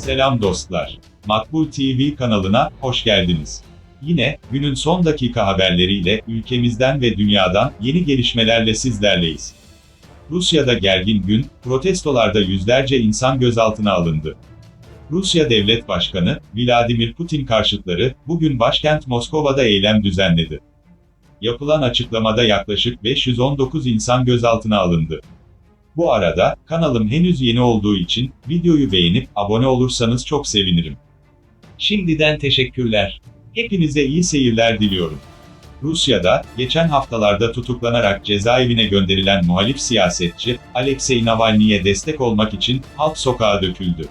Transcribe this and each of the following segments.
Selam dostlar. Makbul TV kanalına hoş geldiniz. Yine günün son dakika haberleriyle ülkemizden ve dünyadan yeni gelişmelerle sizlerleyiz. Rusya'da gergin gün, protestolarda yüzlerce insan gözaltına alındı. Rusya Devlet Başkanı Vladimir Putin karşıtları bugün başkent Moskova'da eylem düzenledi. Yapılan açıklamada yaklaşık 519 insan gözaltına alındı. Bu arada, kanalım henüz yeni olduğu için, videoyu beğenip, abone olursanız çok sevinirim. Şimdiden teşekkürler. Hepinize iyi seyirler diliyorum. Rusya'da, geçen haftalarda tutuklanarak cezaevine gönderilen muhalif siyasetçi, Alexei Navalny'e destek olmak için, halk sokağa döküldü.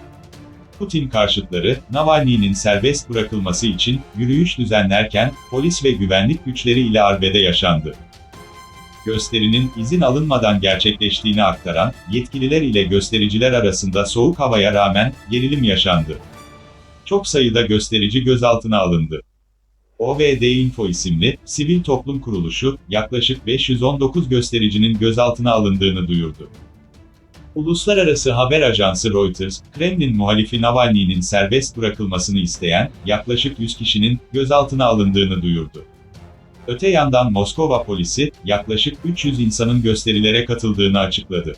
Putin karşıtları, Navalny'nin serbest bırakılması için, yürüyüş düzenlerken, polis ve güvenlik güçleri ile arbede yaşandı gösterinin izin alınmadan gerçekleştiğini aktaran, yetkililer ile göstericiler arasında soğuk havaya rağmen, gerilim yaşandı. Çok sayıda gösterici gözaltına alındı. OVD Info isimli, sivil toplum kuruluşu, yaklaşık 519 göstericinin gözaltına alındığını duyurdu. Uluslararası haber ajansı Reuters, Kremlin muhalifi Navalny'nin serbest bırakılmasını isteyen, yaklaşık 100 kişinin, gözaltına alındığını duyurdu. Öte yandan Moskova polisi, yaklaşık 300 insanın gösterilere katıldığını açıkladı.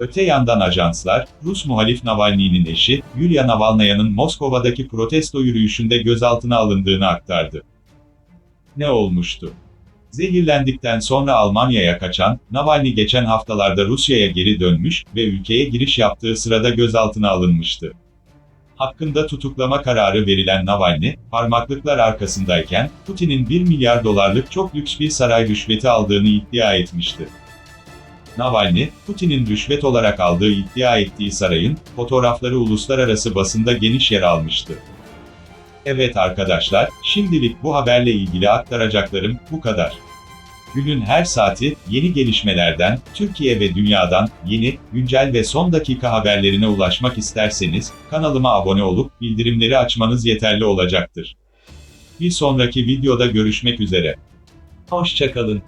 Öte yandan ajanslar, Rus muhalif Navalny'nin eşi, Yulia Navalnaya'nın Moskova'daki protesto yürüyüşünde gözaltına alındığını aktardı. Ne olmuştu? Zehirlendikten sonra Almanya'ya kaçan, Navalny geçen haftalarda Rusya'ya geri dönmüş ve ülkeye giriş yaptığı sırada gözaltına alınmıştı hakkında tutuklama kararı verilen Navalny, parmaklıklar arkasındayken, Putin'in 1 milyar dolarlık çok lüks bir saray rüşveti aldığını iddia etmişti. Navalny, Putin'in rüşvet olarak aldığı iddia ettiği sarayın, fotoğrafları uluslararası basında geniş yer almıştı. Evet arkadaşlar, şimdilik bu haberle ilgili aktaracaklarım bu kadar. Günün her saati, yeni gelişmelerden, Türkiye ve dünyadan, yeni, güncel ve son dakika haberlerine ulaşmak isterseniz, kanalıma abone olup, bildirimleri açmanız yeterli olacaktır. Bir sonraki videoda görüşmek üzere. Hoşçakalın.